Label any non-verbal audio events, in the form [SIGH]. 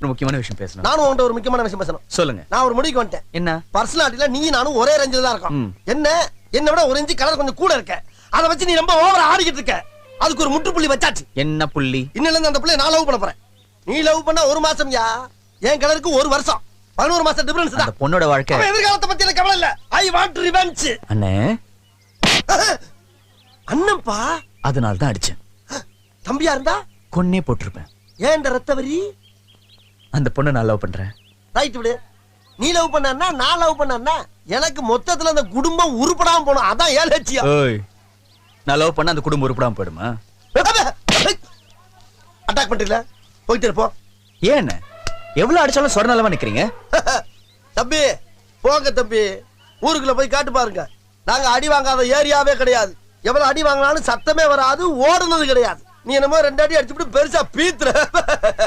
ஒரு முக்கியமான விஷயம் பேசணும். நானும் உன்கிட்ட ஒரு முக்கியமான விஷயம் பேசணும். சொல்லுங்க. நான் ஒரு முடிவுக்கு வந்துட்டேன். என்ன? பர்சனாலிட்டில நீ நானும் ஒரே ரேஞ்சில தான் இருக்கோம். ம். என்ன? என்ன விட ஒரு இன்ச்சு கலர் கொஞ்சம் கூட இருக்க. அதை வச்சு நீ ரொம்ப ஓவரா ஆடிக்கிட்டு இருக்க. அதுக்கு ஒரு முற்றுப்புள்ளி வச்சாச்சு. என்ன புள்ளி? இன்னில இருந்து அந்த பிள்ளைய நான் லவ் பண்ண போறேன். நீ லவ் பண்ணா ஒரு மாசம் யா? என் கலருக்கு ஒரு வருஷம். பதினோரு மாசம் டிஃபரன்ஸ் தான். பொண்ணோட வாழ்க்கை. எதிர்காலத்தை பத்தி எனக்கு கவலை இல்ல. ஐ வாண்ட் ரிவெஞ்ச் அண்ணே. [LAUGHS] அண்ணன்பா? அதனால தான் அடிச்சேன். தம்பியா இருந்தா? கொன்னே போட்டிருப்பேன். ஏன் இந்த ரத்த வரி அந்த பொண்ணை நான் லவ் பண்றேன். ரைட் விடு. நீ லவ் பண்ணா நான் லவ் பண்ணா எனக்கு மொத்தத்துல அந்த குடும்பம் உருப்படாம போனோம் அதான் ஏன் லட்சியம். ஓய். நான் லவ் பண்ண அந்த குடும்பம் உருப்படாம போயிடுமா? அட்டாக் பண்றீங்களா? போயிட்டு இருப்போம். ஏன்? எவ்வளவு அடிச்சாலும் சொர நிலமா நிக்கிறீங்க? [LAUGHS] தம்பி போங்க தம்பி. ஊருக்குள்ள போய் காட்டு பாருங்க. நாங்க அடி வாங்காத ஏரியாவே கிடையாது. எவ்வளவு அடி வாங்கினாலும் சத்தமே வராது ஓடுனது கிடையாது. நீ என்னமோ ரெண்டு அடி அடிச்சுட்டு பெருசா பீத்துற. [LAUGHS]